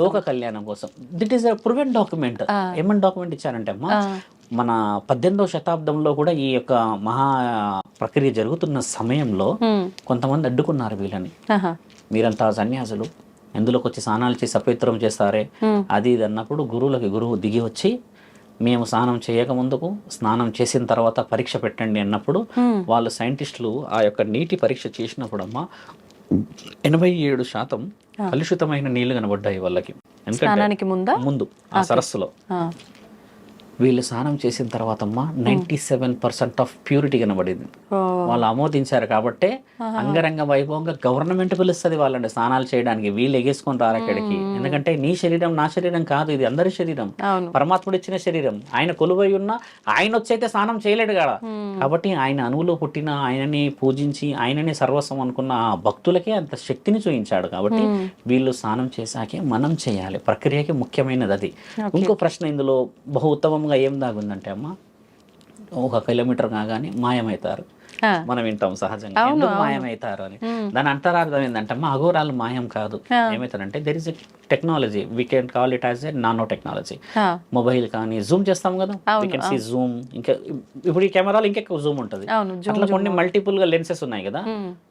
లోక కళ్యాణం కోసం. దిట్ ఈస్ ప్రూవెన్ డాక్యుమెంట్ ఏమని డాక్యుమెంట్ ఇచ్చారంటే అమ్మా మన పద్దెనిమిదవ శతాబ్దంలో కూడా ఈ యొక్క మహా ప్రక్రియ జరుగుతున్న సమయంలో. కొంతమంది అడ్డుకున్నారు వీళ్ళని. మీరంతా సన్యాసులు ఎందులోకి వచ్చి స్నానాలు చేసి అపవిత్రం చేస్తారే? అది ఇది అన్నప్పుడు గురువులకి గురువు దిగి వచ్చి మేము స్నానం చేయక ముందుకు స్నానం చేసిన తర్వాత పరీక్ష పెట్టండి అన్నప్పుడు వాళ్ళు సైంటిస్టులు ఆ యొక్క నీటి పరీక్ష చేసినప్పుడు అమ్మా ఎనభై ఏడు శాతం కలుషితమైన నీళ్ళు కనబడ్డాయి వాళ్ళకి. ఎందుకంటే ముందా? ముందు ఆ సరస్సులో. వీళ్ళు స్నానం చేసిన తర్వాత అమ్మా ninety seven percent of purity కనబడింది. వాళ్ళు ఆమోదించారు కాబట్టి అంగరంగ వైభవంగా గవర్నమెంట్ పిలుస్తుంది వాళ్ళని స్నానాలు చేయడానికి వీళ్ళు ఎగేసుకొని రారు అక్కడికి. ఎందుకంటే నీ శరీరం నా శరీరం కాదు ఇది అందరి శరీరం. పరమాత్ముడు ఇచ్చిన శరీరం. ఆయన కొలువై ఉన్న ఆయన వచ్చైతే స్నానం చేయలేడు కదా. కాబట్టి ఆయన అణువులో పుట్టిన ఆయనని పూజించి ఆయనని సర్వస్వం అనుకున్న ఆ భక్తులకే అంత శక్తిని చూపించాడు కాబట్టి వీళ్ళు స్నానం చేశాకే మనం చేయాలి. ప్రక్రియకి ముఖ్యమైనది అది. ఇంకో ప్రశ్న ఇందులో బహు ఉత్తమంగా ఏం దాగుందంటే అమ్మ ఒక కిలోమీటర్ కాగానే మాయమవుతారు. మనం వింటాం సహజంగా. ఎందుకు మాయమవుతారు అని? దాని అంతరార్థం ఏంటంటే అమ్మ అఘోరాలు మాయం కాదు. ఏమవుతారంటే there is a technology we can call it as a nano technology. Mobile కానీ జూమ్ చేస్తాం కదా? వీ కెన్ సీ జూమ్ ఇంకా ఇప్పుడు ఈ కెమెరాలో ఇంకెక్కువ జూమ్ ఉంటుంది. అట్లా కొన్ని మల్టిపుల్గా లెన్సెస్ ఉన్నాయి కదా?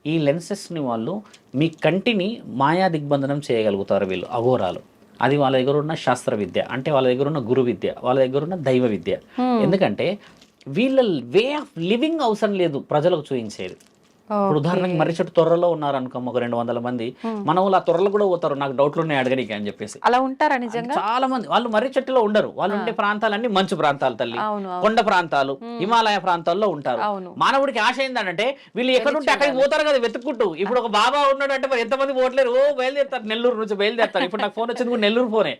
ఈ లెన్సెస్ని వాళ్ళు మీ కంటిని మాయా దిగ్బంధనం చేయగలుగుతారు వీళ్ళు అఘోరాలు. అది వాళ్ళ దగ్గర ఉన్న శాస్త్ర విద్య అంటే వాళ్ళ దగ్గర ఉన్న గురు విద్య వాళ్ళ దగ్గర ఉన్న దైవ విద్య. ఎందుకంటే వీళ్ళ వే ఆఫ్ లివింగ్ అవసరం లేదు ప్రజలకు చూపించేది. ఇప్పుడు ఉదాహరణకి మర్రి చెట్టు త్వరలో ఉన్నారు అనుకో ఒక రెండు వందల మంది మన వాళ్ళు ఆ త్వరలో కూడా పోతారు నాకు డౌట్లు ఉన్నాయి అడగడానికి అని చెప్పేసి. అలా ఉంటారా నిజంగా? చాలా మంది వాళ్ళు మర్రి చెట్టులో ఉండరు. వాళ్ళు ఉండే ప్రాంతాలన్నీ మంచు ప్రాంతాలు తల్లి. కొండ ప్రాంతాలు హిమాలయ ప్రాంతాల్లో ఉంటారు. మానవుడికి ఆశ ఏంటంటే వీళ్ళు ఎక్కడుంటే అక్కడికి పోతారు కదా వెతుక్కుంటూ. ఇప్పుడు ఒక బాబా ఉన్నాడు అంటే మరి ఎంతమంది పోవట్లేరు? ఓ బయలుదేరుతారు. నెల్లూరు నుంచి బయలుదేరుతారు. ఇప్పుడు నాకు ఫోన్ వచ్చింది కూడా నెల్లూరు ఫోనే.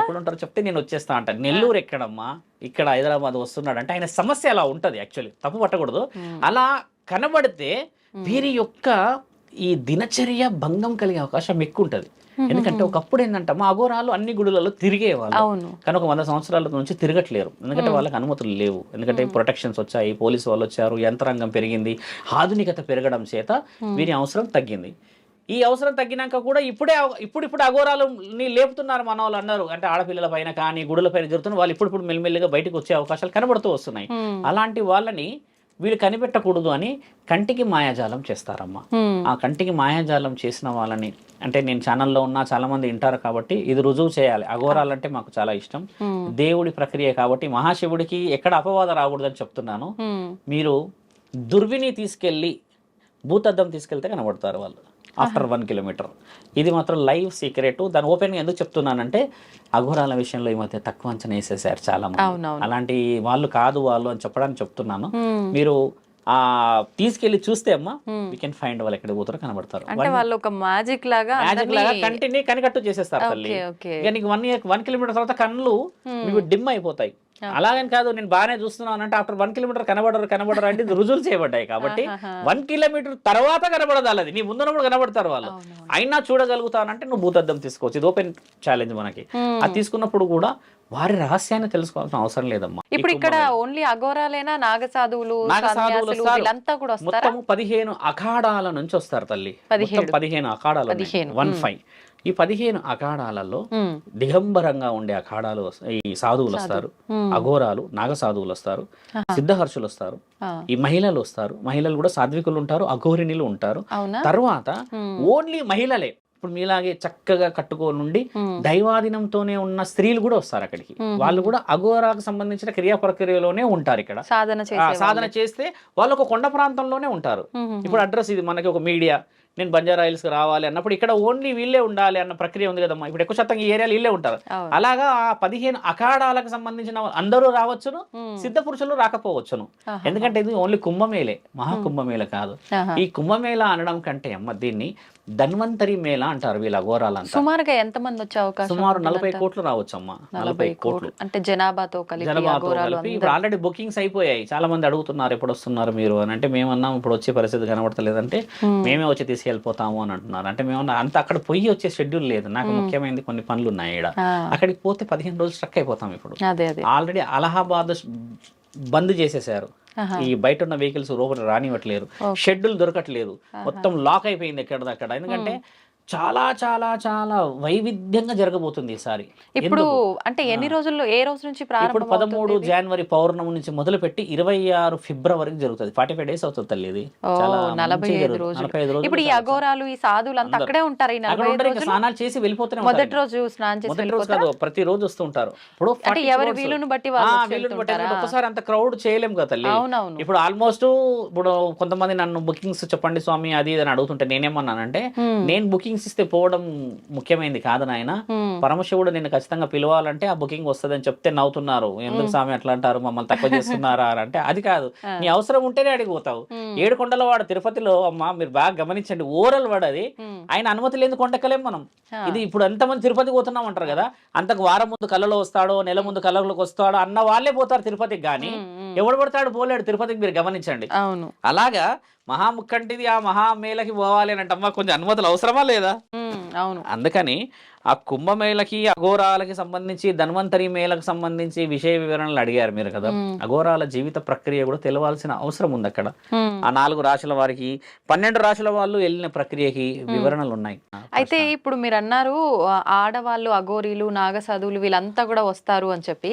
ఎప్పుడు ఉంటారు చెప్తే నేను వచ్చేస్తా అంట. నెల్లూరు ఎక్కడమ్మా? ఇక్కడ హైదరాబాద్ వస్తున్నాడు అంటే ఆయన సమస్య అలా ఉంటది యాక్చువల్లీ తప్పు పట్టకూడదు. అలా కనబడితే వీరి యొక్క ఈ దినచర్య భంగం కలిగే అవకాశం ఎక్కువ ఉంటది ఎందుకంటే ఒకప్పుడు ఏంటంటే మా అఘోరాలు అన్ని గుడులలో తిరిగేవాళ్ళు. కానీ ఒక వంద సంవత్సరాల నుంచి తిరగట్లేరు. ఎందుకంటే వాళ్ళకి అనుమతులు లేవు. ఎందుకంటే ప్రొటెక్షన్స్ వచ్చాయి పోలీసు వాళ్ళు వచ్చారు యంత్రాంగం పెరిగింది ఆధునికత పెరగడం చేత వీరి అవసరం తగ్గింది. ఈ అవసరం తగ్గినాక కూడా ఇప్పుడే ఇప్పుడు ఇప్పుడు అఘోరాలు లేపుతున్నారు మన వాళ్ళు అన్నారు అంటే ఆడపిల్లల పైన కానీ గుడుల పైన జరుగుతున్న వాళ్ళు ఇప్పుడు ఇప్పుడు మెల్లిమెల్లిగా బయటకు వచ్చే అవకాశాలు కనబడుతూ వస్తున్నాయి. Hmm. అలాంటి వాళ్ళని వీళ్ళు కనిపెట్టకూడదు అని కంటికి మాయాజాలం చేస్తారమ్మా. ఆ కంటికి మాయాజాలం చేసిన వాళ్ళని అంటే నేను ఛానల్లో ఉన్నా చాలా మంది వింటారు కాబట్టి ఇది రుజువు చేయాలి అఘోరాలంటే మాకు చాలా ఇష్టం. దేవుడి ప్రక్రియ కాబట్టి మహాశివుడికి ఎక్కడ అపవాదం రాకూడదని చెప్తున్నాను. మీరు దుర్విని తీసుకెళ్ళి భూతద్దం తీసుకెళ్తే కనబడతారు వాళ్ళు ఆఫ్టర్ వన్ కిలోమీటర్. ఇది మాత్రం లైవ్ సీక్రెట్. దాని ఓపెన్గా ఎందుకు చెప్తున్నానంటే అఘోరాల విషయంలో ఈ మధ్య తక్కువ అంచనా వేసేసారు చాలా. అలాంటి వాళ్ళు కాదు వాళ్ళు అని చెప్పడానికి చెప్తున్నాను. మీరు ఆ తీసుకెళ్ళి చూస్తే అమ్మా వీ కెన్ ఫైండ్ వాళ్ళు ఎక్కడ పోతారో కనబడతారు. అంటే వాళ్ళు ఒక మ్యాజిక్ లాగా మ్యాజిక్ లాగా కంటిని కనికట్టు చేసేస్తారు తల్లి. ఇక నీకు వన్ ఇయర్ వన్ కిలోమీటర్ తర్వాత కళ్ళు మీకు డిమ్ అయిపోతాయి. అలాగని కాదు నేను బాగానే చూస్తున్నాను అంటే ఆఫ్టర్ వన్ కిలోమీటర్ కనబడరు కనబడరు అంటే ఇది రుజువులు చేయబడ్డాయి కాబట్టి వన్ కిలోమీటర్ తర్వాత కనబడదు అది నీ ముందున్నప్పుడు కనబడతారు వాళ్ళు. అయినా చూడగలుగుతానంటే నువ్వు భూతద్దం తీసుకోవచ్చు. ఇది ఓపెన్ ఛాలెంజ్ మనకి. అది తీసుకున్నప్పుడు కూడా వారి రహస్యాన్ని తెలుసుకోవాల్సిన అవసరం లేదమ్మా. ఇప్పుడు ఇక్కడ ఓన్లీ అఘోరాలేనా నాగ సాధువులు నాగ సాధువులు సన్యాసులు వస్తారు. వీళ్ళంతా కూడా వస్తారా? మొత్తం పదిహేను అఖాడాల నుంచి వస్తారు తల్లి. పదిహేను అఖాడాలు. వన్ ఫైవ్ ఈ పదిహేను అఖాడాలలో. దిగంబరంగా ఉండే అఖాడాలు ఈ సాధువులు వస్తారు. అఘోరాలు నాగ సాధువులు వస్తారు సిద్ధహర్షులు వస్తారు. ఈ మహిళలు వస్తారు. మహిళలు కూడా సాత్వికులు ఉంటారు అఘోరిణులు ఉంటారు. తర్వాత ఓన్లీ మహిళలే. ఇప్పుడు మీలాగే చక్కగా కట్టుకోని నుండి దైవాధీనంతోనే ఉన్న స్త్రీలు కూడా వస్తారు అక్కడికి. వాళ్ళు కూడా అఘోరాకు సంబంధించిన క్రియా ప్రక్రియలోనే ఉంటారు ఇక్కడ. సాధన సాధన చేస్తే వాళ్ళు ఒక కొండ ప్రాంతంలోనే ఉంటారు. ఇప్పుడు అడ్రస్ ఇది. మనకి ఒక మీడియా. నేను బంజారా హిల్స్ రావాలి అన్నప్పుడు ఇక్కడ ఓన్లీ వీళ్ళే ఉండాలి అన్న ప్రక్రియ ఉంది కదమ్మా. ఇప్పుడు ఎక్కువ శాతం ఈ ఏరియాలో వీళ్ళే ఉంటారు. అలాగా ఆ పదిహేను అఖాడాలకు సంబంధించిన అందరూ రావచ్చును. సిద్ధ పురుషులు రాకపోవచ్చును. ఎందుకంటే ఇది ఓన్లీ కుంభమేలే మహా కుంభమేళ కాదు. ఈ కుంభమేళ అనడం కంటే అమ్మ దీన్ని ధన్వంతరి మేళ అంటారు వీళ్ళ అఘోరాలంతా సుమారుగా ఎంత మంది వచ్చే అవకాశం సుమారు నలభై? కోట్లు రావచ్చమ్మా నలభై నలభై కోట్లు. అంటే జనాభాతో కలిపి అఘోరాలు కలిపి ఇప్పుడు ఆల్రెడీ బుకింగ్స్ అయిపోయాయి. చాలా మంది అడుగుతున్నారు ఎప్పుడు వస్తున్నారు మీరు అని. అంటే మేమన్నాం ఇప్పుడు వచ్చే పరిస్థితి కనబడతలేదంటే మేమే. వచ్చి తీసుకెళ్ళిపోతాము అని అంటున్నారు. అంటే మేము అంత అక్కడ పొయ్యి వచ్చే షెడ్యూల్ లేదు. నాకు ముఖ్యమైనది కొన్ని పనులు ఉన్నాయి ఆ, అక్కడికి పోతే పదిహేను రోజులు స్ట్రక్ అయిపోతాం ఇప్పుడు. ఆల్రెడీ అలహాబాద్ బంద్ చేసేసారు. ఈ బయట ఉన్న వెహికల్స్ లోపల రానివ్వట్లేరు షెడ్యూల్ దొరకట్లేదు. మొత్తం లాక్ అయిపోయింది ఎక్కడిదక్కడ. ఎందుకంటే చాలా చాలా చాలా వైవిధ్యంగా జరగబోతుంది ఈసారి ఇప్పుడు అంటే ఎన్ని రోజుల్లో ఏ రోజు నుంచి ఇప్పుడు పదమూడు జనవరి పౌర్ణమి నుంచి మొదలుపెట్టి ఇరవై ఆరు ఫిబ్రవరికి జరుగుతుంది. ఫార్టీ ఫైవ్ డేస్ అవుతుంది తల్లి ఇది. నలభై ఐదు. రోజులు. ఇప్పుడు ఈ అఘోరాలు ఈ సాధువులు అంతా అక్కడే ఉంటారు. స్నానాలు చేసి వెళ్ళిపోతూనే ఉంటారు. మొదటి రోజు స్నానం చేసి మొదటి రోజు? కాదు ప్రతి రోజు వస్తూ ఉంటారు. ఇప్పుడు అంటే 40 ఎవరి. వీలుని బట్టి వీలుని బట్టి అంత క్రౌడ్ చేయలేం కదా తల్లి. ఇప్పుడు ఆల్మోస్ట్ ఇప్పుడు కొంతమంది నన్ను బుకింగ్స్ చెప్పండి స్వామి అది ఇది అని అడుగుతుంటే నేనేమన్నానంటే. నేను బుకింగ్స్ ఇస్తే పోవడం ముఖ్యమైనది కాదు నాయన. పరమశివుడు నిన్ను ఖచ్చితంగా పిలవాలంటే ఆ బుకింగ్ వస్తుందని చెప్తే నవ్వుతున్నారు. ఎందుకు స్వామి అట్లా అంటారు? మమ్మల్ని తక్కువ చేస్తున్నారా అంటే అది కాదు. నీ అవసరం ఉంటేనే అడిగిపోతావు. Hmm. ఏడు కొండల వాడు తిరుపతిలో అమ్మా మీరు బాగా గమనించండి ఓరల్ వాడు అది. Hmm. ఆయన అనుమతి లేని కొండెక్కలేం మనం. ఇది ఇప్పుడు ఎంతమంది తిరుపతికి పోతున్నాం అంటారు కదా. అంతకు వారం ముందు కళ్ళలో వస్తాడో నెల ముందు కళ్ళలోకి వస్తాడో అన్న వాళ్ళే పోతారు తిరుపతికి కానీ. ఎవడు పడతాడు పోలేడు తిరుపతికి మీరు గమనించండి. అవును. అలాగా మహాముక్కంటిది ఆ మహామేళకి పోవాలి అని అంటే అమ్మా కొంచెం అనుమతులు అవసరమా లేదా? అవును. అందుకని ఆ కుంభమేళకి అఘోరాలకి సంబంధించి ధన్వంతరి మేళకు సంబంధించి విషయ వివరణలు అడిగారు మీరు కదా. అఘోరాల జీవిత ప్రక్రియ కూడా తెలవాల్సిన అవసరం ఉంది అక్కడ. ఆ నాలుగు రాశుల వారికి పన్నెండు రాశుల వాళ్ళు వెళ్ళిన ప్రక్రియకి వివరణలు ఉన్నాయి. అయితే ఇప్పుడు మీరు అన్నారు ఆడవాళ్ళు అఘోరీలు నాగసాధువులు వీళ్ళంతా కూడా వస్తారు అని చెప్పి.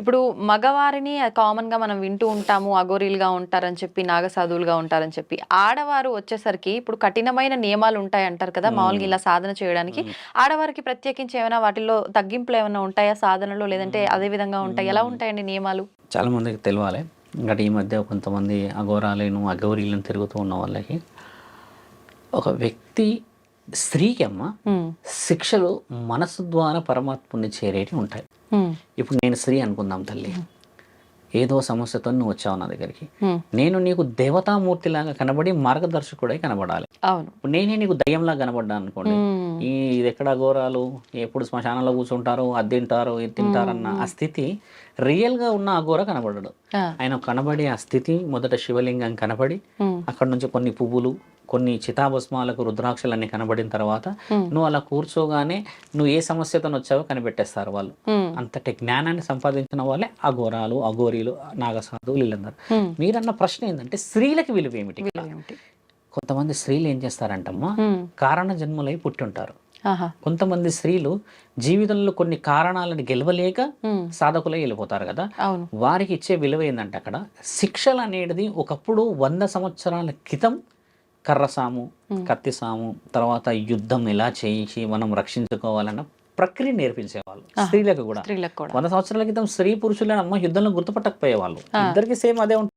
ఇప్పుడు మగవారిని కామన్గా మనం వింటూ ఉంటాము అఘోరీలుగా ఉంటారని చెప్పి నాగసాధువులుగా ఉంటారని చెప్పి. ఆడవారు వచ్చేసరికి ఇప్పుడు కఠినమైన నియమాలు ఉంటాయి అంటారు కదా మామూలుగా ఇలా సాధన చేయడానికి. ఆడవారికి ప్రత్యేకించి ఏమైనా వాటిల్లో తగ్గింపులు ఏమైనా ఉంటాయా? సాధనలో లేదంటే అదే విధంగా ఉంటాయి? ఎలా ఉంటాయండి నియమాలు? చాలా మందికి తెలియాలి. ఇంకా ఈ మధ్య కొంతమంది అఘోరాలను అఘోరీలను తిరుగుతూ ఉన్న వాళ్ళకి ఒక వ్యక్తి స్త్రీకి అమ్మ శిక్షలు మనసు ద్వారా పరమాత్ముని చేరేటి ఉంటాయి. ఇప్పుడు నేను స్త్రీ అనుకుందాం తల్లి. ఏదో సమస్యతో నువ్వు వచ్చావు నా దగ్గరికి. నేను నీకు దేవతామూర్తిలాగా కనబడి మార్గదర్శకుడై కనబడాలి. అవును. నేనే నీకు దయ్యంలా కనబడ్డా అనుకోండి. ఈ ఇది ఎక్కడ ఘోరాలు ఎప్పుడు శ్మశానంలో కూర్చుంటారు అది తింటారు ఇది తింటారన్న ఆ స్థితి రియల్గా ఉన్న అఘోర కనబడడు. ఆ, ఆయన కనబడి ఆ స్థితి మొదట శివలింగం కనబడి అక్కడ నుంచి కొన్ని పువ్వులు కొన్ని చితాభస్మాలకు రుద్రాక్షలన్నీ కనబడిన తర్వాత. నువ్వు అలా కూర్చోగానే నువ్వు ఏ సమస్యతో వచ్చావో కనిపెట్టేస్తారు వాళ్ళు. అంతటి జ్ఞానాన్ని సంపాదించిన వాళ్ళే అఘోరాలు అఘోరీలు నాగసాధువులు వీళ్ళందరూ. మీరన్న ప్రశ్న ఏంటంటే స్త్రీలకి విలువ ఏమిటి? కొంతమంది స్త్రీలు ఏం చేస్తారంటమ్మా? కారణ జన్ములై పుట్టుంటారు. కొంతమంది స్త్రీలు జీవితంలో కొన్ని కారణాలను గెలవలేక సాధకులై వెళ్ళిపోతారు కదా. వారికి ఇచ్చే విలువ ఏంటంటే అక్కడ శిక్షలు అనేది ఒకప్పుడు వంద సంవత్సరాల క్రితం కర్రసాము కత్తిసాము తర్వాత యుద్ధం ఎలా చేయించి మనం రక్షించుకోవాలన్న ప్రక్రియ నేర్పించేవాళ్ళు. స్త్రీలకు కూడా. స్త్రీలకు కూడా. వంద సంవత్సరాల క్రితం స్త్రీ పురుషులను అమ్మ యుద్ధంలో గుర్తుపట్టకపోయేవాళ్ళు. ఇద్దరికి సేమ్ అదే ఉంటుంది